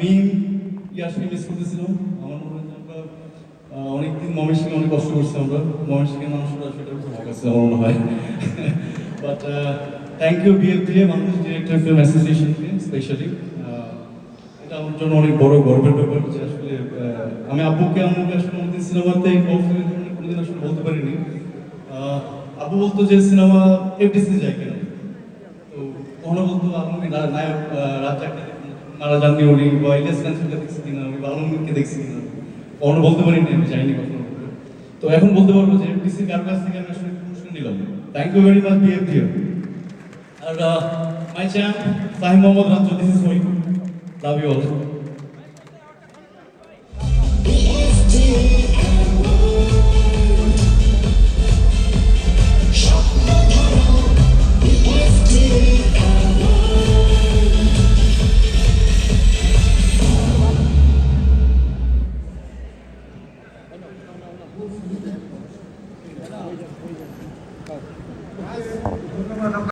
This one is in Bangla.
মিম ইয়াসকে মিস করতেছিলাম আমার মনে হয় আমরা অনেকদিন সঙ্গে অনেক কষ্ট করছি আমরা। সঙ্গে মানুষরা সেটা ভাগ আছে আমার মনে হয়। But thank you BFDA Bangladesh director film অ্যাসোসিয়েশনকে specially এটা আমার জন্য অনেক বড় গর্বের ব্যাপার যে আসলে আমি আব্বুকে আম্মুকে আসলে কোনোদিন সিনেমাতে কোনোদিন আসলে বলতে পারিনি। আব্বু বলতো যে সিনেমা এফডিসি যায় কেন। তো কখনো বলতো আলমী নায়ক আহ, রাজ্জাককে মারা যাননি উনি বা ইলিয়াস কাঞ্চনকে দেখছি কিনা? আমি বা আলমগীরকে দেখছি কিনা? কখনো বলতে পারি পারিনি, আমি যাইনি কখনো। তো এখন বলতে পারব যে এফডিসি কার কাছ থেকে আমি আসলে পুরস্কার নিলাম। Thank you very much BFDA R my champ Sahim Mohammad রাজ্য this is my love you all ধন্যবাদ